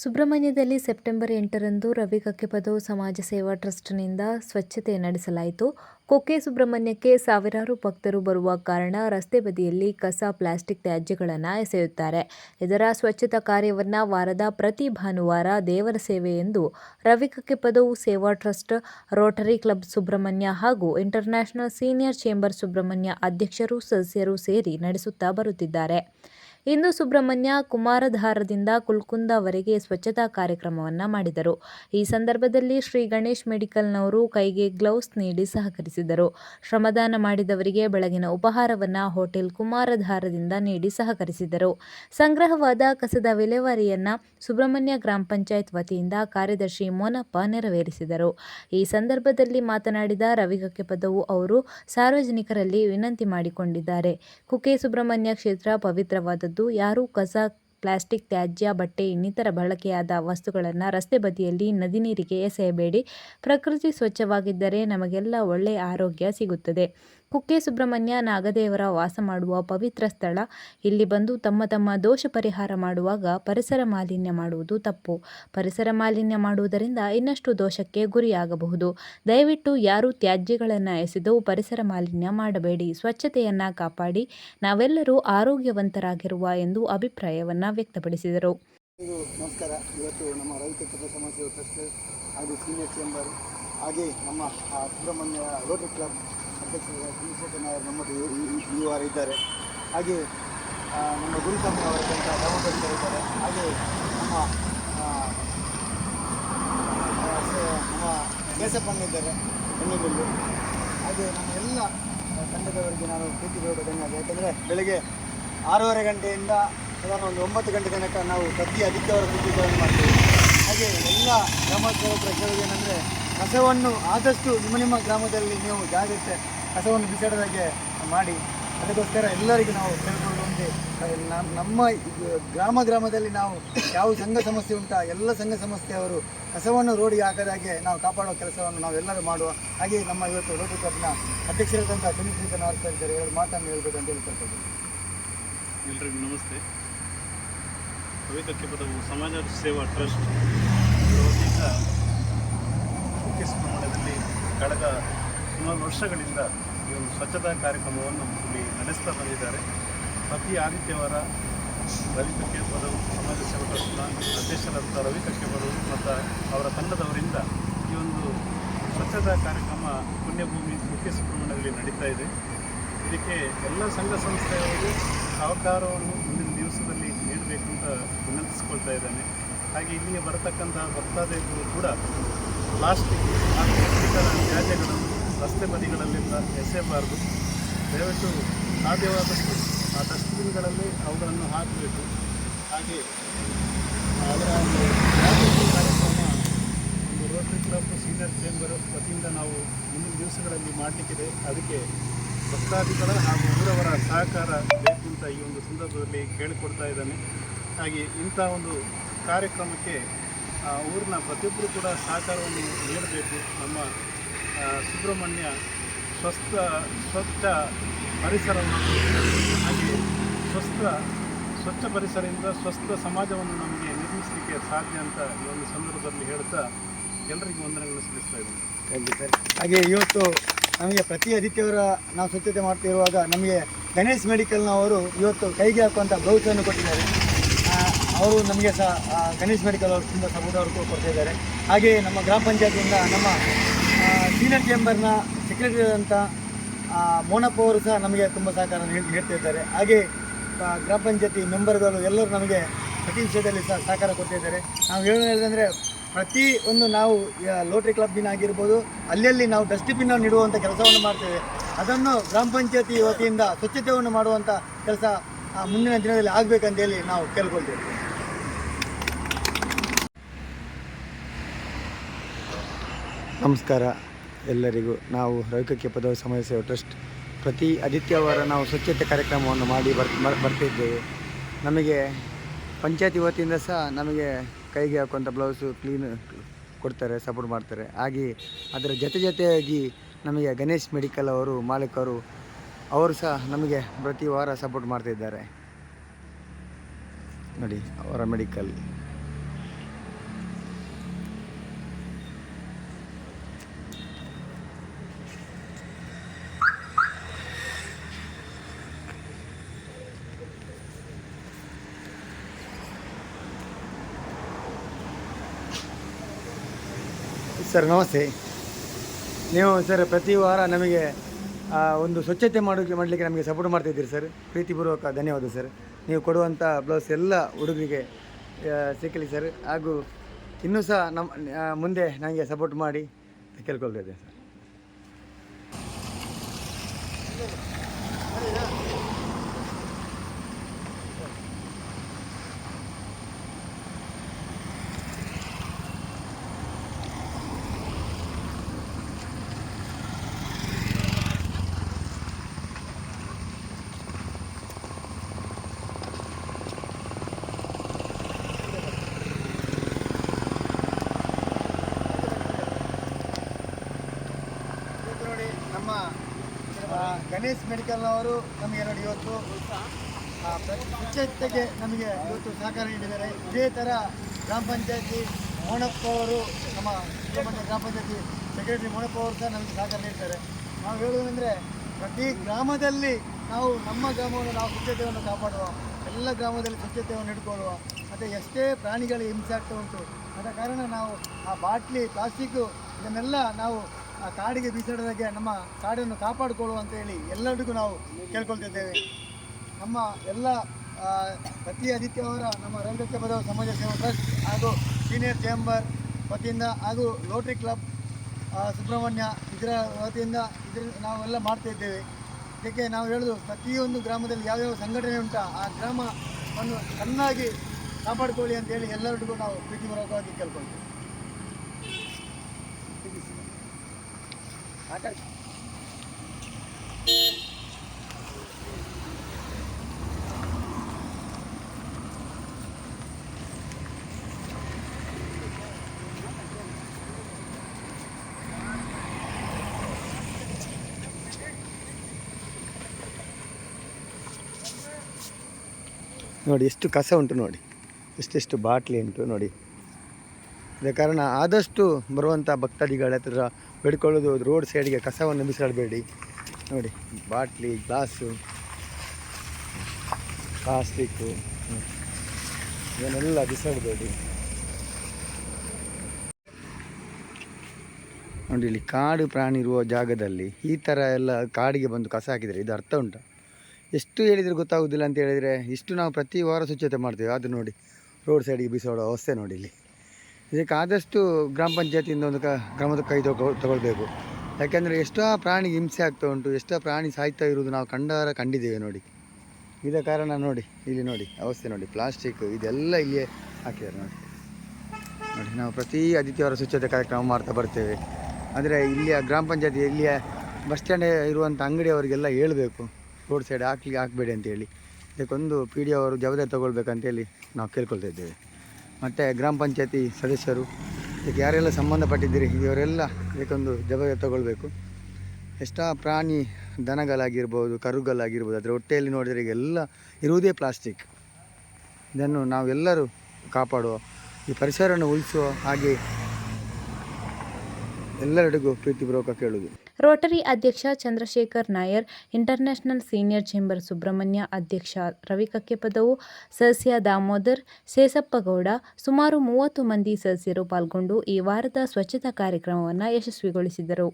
ಸುಬ್ರಹ್ಮಣ್ಯದಲ್ಲಿ September ಎಂಟರಂದು ರವಿ ಕಕ್ಕೆಪದವು ಸಮಾಜ ಸೇವಾ ಟ್ರಸ್ಟ್ನಿಂದ ಸ್ವಚ್ಛತೆ ನಡೆಸಲಾಯಿತು. ಕೊಕ್ಕೆ ಸುಬ್ರಹ್ಮಣ್ಯಕ್ಕೆ ಸಾವಿರಾರು ಭಕ್ತರು ಬರುವ ಕಾರಣ ರಸ್ತೆ ಬದಿಯಲ್ಲಿ ಕಸ, ಪ್ಲಾಸ್ಟಿಕ್ ತ್ಯಾಜ್ಯಗಳನ್ನು ಎಸೆಯುತ್ತಾರೆ. ಇದರ ಸ್ವಚ್ಛತಾ ಕಾರ್ಯವನ್ನು ವಾರದ ಪ್ರತಿ ಭಾನುವಾರ ದೇವರ ಸೇವೆ ಎಂದು ರವಿ ಕಕ್ಕೆಪದವು ಸೇವಾ ಟ್ರಸ್ಟ್, ರೋಟರಿ ಕ್ಲಬ್ ಸುಬ್ರಹ್ಮಣ್ಯ ಹಾಗೂ ಇಂಟರ್ನ್ಯಾಷನಲ್ ಸೀನಿಯರ್ ಚೇಂಬರ್ ಸುಬ್ರಹ್ಮಣ್ಯ ಅಧ್ಯಕ್ಷರು, ಸದಸ್ಯರು ಸೇರಿ ನಡೆಸುತ್ತಾ ಬರುತ್ತಿದ್ದಾರೆ. ಇಂದು ಸುಬ್ರಹ್ಮಣ್ಯ ಕುಮಾರಧಾರದಿಂದ ಕುಲ್ಕುಂದವರೆಗೆ ಸ್ವಚ್ಛತಾ ಕಾರ್ಯಕ್ರಮವನ್ನು ಮಾಡಿದರು. ಈ ಸಂದರ್ಭದಲ್ಲಿ ಶ್ರೀ ಗಣೇಶ್ ಮೆಡಿಕಲ್ನವರು ಕೈಗೆ ಗ್ಲೌಸ್ ನೀಡಿ ಸಹಕರಿಸಿದರು. ಶ್ರಮದಾನ ಮಾಡಿದವರಿಗೆ ಬೆಳಗಿನ ಉಪಹಾರವನ್ನು ಹೋಟೆಲ್ ಕುಮಾರಧಾರದಿಂದ ನೀಡಿ ಸಹಕರಿಸಿದರು. ಸಂಗ್ರಹವಾದ ಕಸದ ವಿಲೇವಾರಿಯನ್ನು ಸುಬ್ರಹ್ಮಣ್ಯ ಗ್ರಾಮ ಪಂಚಾಯತ್ ವತಿಯಿಂದ ಕಾರ್ಯದರ್ಶಿ ಮೋನಪ್ಪ ನೆರವೇರಿಸಿದರು. ಈ ಸಂದರ್ಭದಲ್ಲಿ ಮಾತನಾಡಿದ ರವಿಗಕ್ಕೆ ಪದವು ಅವರು ಸಾರ್ವಜನಿಕರಲ್ಲಿ ವಿನಂತಿ ಮಾಡಿಕೊಂಡಿದ್ದಾರೆ. ಕುಕ್ಕೆ ಸುಬ್ರಹ್ಮಣ್ಯ ಕ್ಷೇತ್ರ ಪವಿತ್ರವಾದದ್ದು ಯಾರೂ ಕಸ ಪ್ಲಾಸ್ಟಿಕ್, ತ್ಯಾಜ್ಯ, ಬಟ್ಟೆ ಇನ್ನಿತರ ಬಳಕೆಯಾದ ವಸ್ತುಗಳನ್ನು ರಸ್ತೆ ಬದಿಯಲ್ಲಿ ನದಿ ನೀರಿಗೆ ಎಸೆಯಬೇಡಿ. ಪ್ರಕೃತಿ ಸ್ವಚ್ಛವಾಗಿದ್ದರೆ ನಮಗೆಲ್ಲ ಒಳ್ಳೆಯ ಆರೋಗ್ಯ ಸಿಗುತ್ತದೆ. ಕುಕ್ಕೆ ಸುಬ್ರಹ್ಮಣ್ಯ ನಾಗದೇವರ ವಾಸ ಮಾಡುವ ಪವಿತ್ರ ಸ್ಥಳ. ಇಲ್ಲಿ ಬಂದು ತಮ್ಮ ತಮ್ಮ ದೋಷ ಪರಿಹಾರ ಮಾಡುವಾಗ ಪರಿಸರ ಮಾಲಿನ್ಯ ಮಾಡುವುದು ತಪ್ಪು. ಪರಿಸರ ಮಾಲಿನ್ಯ ಮಾಡುವುದರಿಂದ ಇನ್ನಷ್ಟು ದೋಷಕ್ಕೆ ಗುರಿಯಾಗಬಹುದು. ದಯವಿಟ್ಟು ಯಾರೂ ತ್ಯಾಜ್ಯಗಳನ್ನು ಎಸೆದು ಪರಿಸರ ಮಾಲಿನ್ಯ ಮಾಡಬೇಡಿ. ಸ್ವಚ್ಛತೆಯನ್ನು ಕಾಪಾಡಿ. ನಾವೆಲ್ಲರೂ ಆರೋಗ್ಯವಂತರಾಗಿರುವ ಎಂದು ಅಭಿಪ್ರಾಯವನ್ನು ವ್ಯಕ್ತಪಡಿಸಿದರು. ನಮಸ್ಕಾರ. ಇವತ್ತು ನಮ್ಮ ರವಿತತ್ವ ಸಮಾಜ ಟ್ರಸ್ಟ್ ಹಾಗೂ ಸೀನಿಯರ್ ಚೇಂಬರ್ ಹಾಗೆ ನಮ್ಮ ಸುಬ್ರಹ್ಮಣ್ಯ ರೋಟರಿ ಕ್ಲಬ್ ಅಧ್ಯಕ್ಷರಾದ ಚಂದ್ರಶೇಖರ್ ನಾಯರ್ ನಮ್ಮದು ಈ ವಾರ ಇದ್ದಾರೆ. ಹಾಗೆ ನಮ್ಮ ಗುರುಸ್ವಾಮಿ ಅವರಾದಂಥ ದಾಮೋದರ್ ಸರ್ ಇದ್ದಾರೆ. ಹಾಗೆ ನಮ್ಮ ನಮ್ಮ ಕೇಸಪ್ಪಣ್ಣ ಇದ್ದಾರೆ ಬೆನ್ನಿಬಿಲ್ಲು ಹಾಗೆ ನಮ್ಮ ಎಲ್ಲ ತಂಡದವರಿಗೆ ನಾನು ಪ್ರೀತಿ ಬೇಡ ಧನ್ಯವಾದ. ಯಾಕಂದರೆ ಬೆಳಗ್ಗೆ ಆರೂವರೆ ಗಂಟೆಯಿಂದ ಸಾಧಾರಣ ಒಂದು ಒಂಬತ್ತು ಗಂಟೆ ತನಕ ನಾವು ಪ್ರತಿ ಆದಿತ್ಯವಾರ ಪೂಜೆಗಳನ್ನು ಮಾಡ್ತೀವಿ. ಹಾಗೆ ಎಲ್ಲ ಗ್ರಾಮಸ್ಥರ ಕೇಳೋದೇನೆಂದರೆ ಕಸವನ್ನು ಆದಷ್ಟು ನಿಮ್ಮ ನಿಮ್ಮ ಗ್ರಾಮದಲ್ಲಿ ನೀವು ಜಾಗ್ರತೆ ಕಸವನ್ನು ಬಿಸಾಡದಾಗೆ ಮಾಡಿ, ಅದಕ್ಕೋಸ್ಕರ ಎಲ್ಲರಿಗೂ ನಾವು ಕೇಳ್ಕೊಳ್ಳುವಂತೆ ನಮ್ಮ- ಗ್ರಾಮ ಗ್ರಾಮದಲ್ಲಿ ನಾವು ಯಾವ ಸಂಘ ಸಮಸ್ಯೆ ಉಂಟ, ಎಲ್ಲ ಸಂಘ ಸಂಸ್ಥೆಯವರು ಕಸವನ್ನು ರೋಡಿಗೆ ಹಾಕದಾಗೆ ನಾವು ಕಾಪಾಡುವ ಕೆಲಸವನ್ನು ನಾವೆಲ್ಲರೂ ಮಾಡುವ. ಹಾಗೆ ನಮ್ಮ ಇವತ್ತು ರೋಡ್ ಕ್ಲಬ್ನ ಅಧ್ಯಕ್ಷರಾದಂಥ ಚಂದ್ರಶೇಖರ್ ನಾರ್ತಾ ಇದ್ದಾರೆ. ಎರಡು ಮಾತನ್ನು ಹೇಳಬೇಕು ಅಂತ ಎಲ್ರಿಗೂ ನಮಸ್ತೆ. ಕವಿತಕ್ಕೆ ಪದವು ಸಮಾಜ ಸೇವಾ ಟ್ರಸ್ಟ್ ವತಿಯಿಂದ ಮುಖ್ಯ ಪ್ರಮಾಣದಲ್ಲಿ ಕಳೆದ ಸುಮಾರು ವರ್ಷಗಳಿಂದ ಈ ಒಂದು ಸ್ವಚ್ಛತಾ ಕಾರ್ಯಕ್ರಮವನ್ನು ಇಲ್ಲಿ ನಡೆಸ್ತಾ ಬಂದಿದ್ದಾರೆ. ಪ್ರತಿ ಆದಿತ್ಯವಾರ ರವಿ ಪದವು ಸಮಾಜ ಸೇವಕ ಟ್ರಸ್ಟ್ನ ಅಧ್ಯಕ್ಷರಾದ ರವಿ ಮತ್ತು ಅವರ ತಂಡದವರಿಂದ ಈ ಒಂದು ಸ್ವಚ್ಛತಾ ಕಾರ್ಯಕ್ರಮ ಪುಣ್ಯಭೂಮಿ ಮುಖ್ಯ ಸುಬ್ರಹ್ಮಣ್ಯದಲ್ಲಿ ನಡೀತಾ ಇದೆ. ಇದಕ್ಕೆ ಎಲ್ಲ ಸಂಘ ಸಂಸ್ಥೆಯವರು ಸಹಕಾರವನ್ನು ಮುಂದಿನ ದಿವಸದಲ್ಲಿ ನೀಡಬೇಕು ಅಂತ ವಿನಂತಿಸ್ಕೊಳ್ತಾ ಇದ್ದಾನೆ. ಹಾಗೆ ಇಲ್ಲಿಗೆ ಬರತಕ್ಕಂಥ ಭಕ್ತಾದಿಗಳು ಕೂಡ ಪ್ಲಾಸ್ಟಿಕ್ ಹಾಗೂ ತ್ಯಾಜ್ಯಗಳನ್ನು ರಸ್ತೆ ಬದಿಗಳಲ್ಲಿಂದ ಎಸೆಯಬಾರದು ದಯವಿಟ್ಟು ಸಾಧ್ಯವಾದಷ್ಟು ಆ ಡಸ್ಟ್ಬಿನ್ಗಳಲ್ಲಿ ಅವುಗಳನ್ನು ಹಾಕಬೇಕು. ಹಾಗೆ ಅದರ ಒಂದು ಕಾರ್ಯಕ್ರಮ, ಒಂದು ರೋಟರಿ ಕ್ಲಬ್ ಸೀನಿಯರ್ ಚೇಂಬರ್ ವತಿಯಿಂದ ನಾವು ಮುಂದಿನ ದಿವಸಗಳಲ್ಲಿ ಮಾಡಲಿಕ್ಕಿದೆ. ಅದಕ್ಕೆ ಭಕ್ತಾದಿಗಳ ಹಾಗೂ ಊರವರ ಸಹಕಾರ ಬೇಕು ಅಂತ ಈ ಒಂದು ಸಂದರ್ಭದಲ್ಲಿ ಕೇಳಿಕೊಡ್ತಾ ಇದ್ದಾನೆ. ಹಾಗೆ ಇಂಥ ಒಂದು ಕಾರ್ಯಕ್ರಮಕ್ಕೆ ಊರಿನ ಪ್ರತಿಯೊಬ್ಬರು ಕೂಡ ಸಹಕಾರವನ್ನು ನೀಡಬೇಕು. ನಮ್ಮ ಸುಬ್ರಹ್ಮಣ್ಯ ಸ್ವಸ್ಥ, ಸ್ವಚ್ಛ ಪರಿಸರವನ್ನು ಹಾಗೆ ಸ್ವಸ್ಥ, ಸ್ವಚ್ಛ ಪರಿಸರದಿಂದ ಸ್ವಸ್ಥ ಸಮಾಜವನ್ನು ನಮಗೆ ನಿರ್ಮಿಸಲಿಕ್ಕೆ ಸಾಧ್ಯ ಅಂತ ಈ ಒಂದು ಸಂದರ್ಭದಲ್ಲಿ ಹೇಳ್ತಾ ಎಲ್ಲರಿಗೂ ವಂದನೆಗಳನ್ನು ಸಲ್ಲಿಸ್ತಾ ಇದ್ದೀನಿ. ಸರ್. ಹಾಗೆ ಇವತ್ತು ನಮಗೆ ಪ್ರತಿ ಆದಿತ್ಯವಾರ ನಾವು ಸ್ವಚ್ಛತೆ ಮಾಡ್ತಿರುವಾಗ ನಮಗೆ ಗಣೇಶ್ ಮೆಡಿಕಲ್ನವರು ಇವತ್ತು ಕೈಗೆ ಹಾಕುವಂಥ ಬ್ಲೌಸನ್ನು ಕೊಟ್ಟಿದ್ದಾರೆ. ಅವರು ನಮಗೆ ಸಹ ಗಣೇಶ್ ಮೆಡಿಕಲ್ ಅವರು ತುಂಬ ಸಪೋರ್ಟ್ ಅವರು ಕೊಡ್ತಾ ಇದ್ದಾರೆ ಹಾಗೆಯೇ ನಮ್ಮ ಗ್ರಾಮ ಪಂಚಾಯತಿಯಿಂದ ನಮ್ಮ ಸೀನಿಯರ್ ಚೇಂಬರ್ನ ಸೆಕ್ರೆಟರಿ ಆದಂಥ ಮೋನಪ್ಪ ಅವರು ಸಹ ನಮಗೆ ತುಂಬ ಸಹಕಾರ ನೀಡ್ತಿದ್ದಾರೆ. ಹಾಗೆ ಗ್ರಾಮ ಪಂಚಾಯತಿ ಮೆಂಬರ್ಗಳು ಎಲ್ಲರೂ ನಮಗೆ ಪ್ರತಿ ವಿಷಯದಲ್ಲಿ ಸಹ ಸಹಕಾರ ಕೊಡ್ತಿದ್ದಾರೆ ನಾವು ಹೇಳೋದಂದರೆ ಪ್ರತಿ ಒಂದು ನಾವು ಲೋಟ್ರಿ ಕ್ಲಬ್ಬಿನ ಆಗಿರ್ಬೋದು, ಅಲ್ಲಲ್ಲಿ ನಾವು ಡಸ್ಟ್ಬಿನ್ ನೀಡುವಂಥ ಕೆಲಸವನ್ನು ಮಾಡ್ತೇವೆ. ಅದನ್ನು ಗ್ರಾಮ ಪಂಚಾಯತಿ ವತಿಯಿಂದ ಸ್ವಚ್ಛತೆಯನ್ನು ಮಾಡುವಂಥ ಕೆಲಸ ಮುಂದಿನ ದಿನದಲ್ಲಿ ಆಗಬೇಕಂತೇಳಿ ನಾವು ಕೇಳ್ಕೊಳ್ತೇವೆ. ನಮಸ್ಕಾರ. ಎಲ್ಲರಿಗೂ ನಾವು ರವಿಕಕ್ಕೆ ಪದವಿ ಸಮಾಜ ಸೇವಾ ಟ್ರಸ್ಟ್ ಪ್ರತಿ ಆದಿತ್ಯವಾರ ನಾವು ಸ್ವಚ್ಛತೆ ಕಾರ್ಯಕ್ರಮವನ್ನು ಮಾಡಿ ಬರ್, ಬರ್- ಬರ್ತಿದ್ದೇವೆ. ನಮಗೆ ಪಂಚಾಯತಿ ವತಿಯಿಂದ ಸಹ ನಮಗೆ ಕೈಗೆ ಹಾಕುವಂಥ ಬ್ಲೌಸು ಕ್ಲೀನ್ ಕೊಡ್ತಾರೆ, ಸಪೋರ್ಟ್ ಮಾಡ್ತಾರೆ. ಹಾಗೆ ಅದರ ಜೊತೆ ಜೊತೆಯಾಗಿ ನಮಗೆ ಗಣೇಶ್ ಮೆಡಿಕಲ್ ಅವರು, ಮಾಲೀಕರು, ಅವರು ಸಹ ನಮಗೆ ಪ್ರತಿ ವಾರ ಸಪೋರ್ಟ್ ಮಾಡ್ತಿದ್ದಾರೆ. ನೋಡಿ, ಅವರ ಮೆಡಿಕಲ್. ಸರ್, ನಮಸ್ತೆ. ನೀವು ಸರ್, ಪ್ರತಿ ವಾರ ನಮಗೆ ಒಂದು ಸ್ವಚ್ಛತೆ ಮಾಡೋಕ್ಕೆ ಮಾಡಲಿಕ್ಕೆ ನಮಗೆ ಸಪೋರ್ಟ್ ಮಾಡ್ತಿದ್ದೀರಿ ಸರ್. ಪ್ರೀತಿಪೂರ್ವಕ ಧನ್ಯವಾದ ಸರ್. ನೀವು ಕೊಡುವಂಥ ಬ್ಲೌಸ್ ಎಲ್ಲ ಹುಡುಗರಿಗೆ ಸಿಕ್ಕಲಿ ಸರ್. ಹಾಗೂ ಇನ್ನೂ ಸಹ ನಮ್ಮ ಮುಂದೆ ನನಗೆ ಸಪೋರ್ಟ್ ಮಾಡಿ ಕೇಳ್ಕೊಳ್ತಾ ಕೇಳ್ಕೊಳ್ತಿದ್ದೆ ಸರ್ ಇವತ್ತು ನೋಡಿ ನಮ್ಮ ಆ, ಗಣೇಶ್ ಮೆಡಿಕಲ್ನವರು ನಮಗೆ ಎರಡು ಇವತ್ತು ಸ್ವಚ್ಛತೆಗೆ ನಮಗೆ ಇವತ್ತು ಸಹಕಾರ ನೀಡಿದ್ದಾರೆ. ಇದೇ ಥರ ಗ್ರಾಮ ಪಂಚಾಯತಿ ಮೋಣಪ್ಪ ಅವರು, ನಮ್ಮ ಗ್ರಾಮ ಪಂಚಾಯತಿ ಸೆಕ್ರೆಟರಿ ಮೋಣಪ್ಪ ಅವರು ಸಹ ನಮಗೆ ಸಹಕಾರ ನೀಡ್ತಾರೆ ನಾವು ಹೇಳುವುದಂದರೆ ಪ್ರತಿ ಗ್ರಾಮದಲ್ಲಿ ನಾವು ನಮ್ಮ ಗ್ರಾಮವನ್ನು ನಾವು ಸ್ವಚ್ಛತೆಯನ್ನು ಕಾಪಾಡುವ, ಎಲ್ಲ ಗ್ರಾಮದಲ್ಲಿ ಸ್ವಚ್ಛತೆಯನ್ನು ಇಟ್ಕೊಳ್ಳುವ ಮತ್ತು ಎಷ್ಟೇ ಪ್ರಾಣಿಗಳಿಗೆ ಹಿಂಸೆ ಆಗ್ತಾ ಉಂಟು, ಆದ ಕಾರಣ ನಾವು ಆ ಬಾಟ್ಲಿ ಪ್ಲಾಸ್ಟಿಕ್ಕು ಇದನ್ನೆಲ್ಲ ನಾವು ಆ ಕಾಡಿಗೆ ಬೀಸಾಡದಾಗೆ ನಮ್ಮ ಕಾಡನ್ನು ಕಾಪಾಡಿಕೊಳ್ಳುವ ಅಂತ ಹೇಳಿ ಎಲ್ಲರಿಗೂ ನಾವು ಕೇಳ್ಕೊಳ್ತಿದ್ದೇವೆ. ನಮ್ಮ ಎಲ್ಲ ಪ್ರತಿ ಅವರ ನಮ್ಮ ರೈಲ್ವೆ ಬರೋ ಸಮಾಜ ಸೇವಾ ಟ್ರಸ್ಟ್ ಹಾಗೂ ಸೀನಿಯರ್ ಚೇಂಬರ್ ವತಿಯಿಂದ ಹಾಗೂ ಲೋಟ್ರಿ ಕ್ಲಬ್ ಸುಬ್ರಹ್ಮಣ್ಯ ಇದರ ವತಿಯಿಂದ ಇದ್ರ, ನಾವೆಲ್ಲ ಮಾಡ್ತಾ ಇದ್ದೇವೆ. ಇದಕ್ಕೆ ನಾವು ಹೇಳೋದು ಪ್ರತಿಯೊಂದು ಗ್ರಾಮದಲ್ಲಿ ಯಾವ್ಯಾವ ಸಂಘಟನೆ ಉಂಟು ಆ ಗ್ರಾಮವನ್ನು ಚೆನ್ನಾಗಿ ಕಾಪಾಡಿಕೊಳ್ಳಿ ಅಂತೇಳಿ ಎಲ್ಲರಿಗೂ ನಾವು ಪ್ರೀತಿಪೂರ್ವಕವಾಗಿ ಕೇಳ್ಕೊಳ್ತೀವಿ. ನೋಡಿ, ಎಷ್ಟು ಕಸ ಉಂಟು ನೋಡಿ. ಎಷ್ಟೆಷ್ಟು ಬಾಟ್ಲಿ ಉಂಟು ನೋಡಿ. ಅದೇ ಕಾರಣ ಆದಷ್ಟು ಬರುವಂಥ ಭಕ್ತಾದಿಗಳ ಹತ್ರ ಬೇಡ್ಕೊಳ್ಳೋದು ರೋಡ್ ಸೈಡ್ಗೆ ಕಸವನ್ನು ಬಿಸಾಡಬೇಡಿ. ನೋಡಿ, ಬಾಟ್ಲಿ, ಗ್ಲಾಸು ಪ್ಲಾಸ್ಟಿಕ್ಕು ಇವನ್ನೆಲ್ಲ ಬಿಸಾಡಬೇಡಿ. ನೋಡಿ, ಇಲ್ಲಿ ಕಾಡು ಪ್ರಾಣಿ ಇರುವ ಜಾಗದಲ್ಲಿ ಈ ಥರ ಎಲ್ಲ ಕಾಡಿಗೆ ಬಂದು ಕಸ ಹಾಕಿದರೆ ಇದು ಅರ್ಥ ಉಂಟು? ಎಷ್ಟು ಹೇಳಿದರೆ ಗೊತ್ತಾಗೋದಿಲ್ಲ ಅಂತ ಹೇಳಿದರೆ ಇಷ್ಟು ನಾವು ಪ್ರತಿ ವಾರ ಸ್ವಚ್ಛತೆ ಮಾಡ್ತೇವೆ. ಅದು ನೋಡಿ ರೋಡ್ ಸೈಡಿಗೆ ಬಿಸಾಡೋ ಅವಸ್ಥೆ ನೋಡಿ ಇಲ್ಲಿ. ಇದಕ್ಕೆ ಆದಷ್ಟು ಗ್ರಾಮ ಪಂಚಾಯತಿಯಿಂದ ಒಂದು ಕ ಕ್ರಮದ ಕೈ ತಗೊ ತಗೊಳ್ಬೇಕು. ಯಾಕೆಂದರೆ ಎಷ್ಟೋ ಪ್ರಾಣಿಗೆ ಹಿಂಸೆ ಆಗ್ತಾ ಉಂಟು, ಎಷ್ಟೋ ಪ್ರಾಣಿ ಸಾಯ್ತಾ ಇರುವುದು ನಾವು ಕಂಡಾರ ಕಂಡಿದ್ದೇವೆ ನೋಡಿ. ಇದ ಕಾರಣ ನೋಡಿ, ಇಲ್ಲಿ ನೋಡಿ, ಅವಸ್ಥೆ ನೋಡಿ ಪ್ಲಾಸ್ಟಿಕ್ ಇದೆಲ್ಲ ಇಲ್ಲಿಯೇ ಹಾಕಿದ್ದಾರೆ ನೋಡಿ. ನೋಡಿ, ನಾವು ಪ್ರತಿ ಆದಿತ್ಯವಾರ ಸ್ವಚ್ಛತೆ ಕಾರ್ಯಕ್ರಮ ಮಾಡ್ತಾ ಬರ್ತೇವೆ. ಅಂದರೆ ಇಲ್ಲಿಯ ಗ್ರಾಮ ಪಂಚಾಯತಿ, ಇಲ್ಲಿಯ ಬಸ್ ಸ್ಟ್ಯಾಂಡ್ ಇರುವಂಥ ಅಂಗಡಿಯವರಿಗೆಲ್ಲ ಹೇಳಬೇಕು. ರೋಡ್ ಸೈಡ್ ಹಾಕ್ಲಿಕ್ಕೆ ಹಾಕಬೇಡಿ ಅಂತೇಳಿ ಇದಕ್ಕೊಂದು ಪಿ ಡಿ ಅವರು ಜವಾಬ್ದಾರಿ ತಗೊಳ್ಬೇಕಂತೇಳಿ ನಾವು ಕೇಳ್ಕೊಳ್ತಾ ಇದ್ದೇವೆ. ಮತ್ತು ಗ್ರಾಮ ಪಂಚಾಯತಿ ಸದಸ್ಯರು ಇದಕ್ಕೆ ಯಾರೆಲ್ಲ ಸಂಬಂಧಪಟ್ಟಿದ್ದೀರಿ, ಇವರೆಲ್ಲ ಇದಕ್ಕೊಂದು ಜವಾಬ್ದಾರಿ ತಗೊಳ್ಬೇಕು. ಎಷ್ಟೋ ಪ್ರಾಣಿ ದನಗಳಾಗಿರ್ಬೋದು, ಕರುಗಳಾಗಿರ್ಬೋದು, ಅದರ ಹೊಟ್ಟೆಯಲ್ಲಿ ನೋಡಿದರೆ ಈಗ ಎಲ್ಲ ಇರುವುದೇ ಪ್ಲಾಸ್ಟಿಕ್. ಇದನ್ನು ನಾವೆಲ್ಲರೂ ಕಾಪಾಡುವ, ಈ ಪರಿಸರವನ್ನು ಉಳಿಸುವ ಹಾಗೆ ಎಲ್ಲರಿಗೂ ಪ್ರೀತಿಪೂರ್ವಕ ಕೇಳುವುದು. ರೋಟರಿ ಅಧ್ಯಕ್ಷ Chandrashekar Nair, international senior chamber Subrahmanya ಅಧ್ಯಕ್ಷ ರವಿ ಕಕ್ಕೆಪದವು ಸದಸ್ಯ ದಾಮೋದರ್ ಸೇಸಪ್ಪಗೌಡ ಸುಮಾರು ಮೂವತ್ತು ಮಂದಿ ಸದಸ್ಯರು ಪಾಲ್ಗೊಂಡು ಈ ವಾರದ ಸ್ವಚ್ಛತಾ ಕಾರ್ಯಕ್ರಮವನ್ನು ಯಶಸ್ವಿಗೊಳಿಸಿದರು.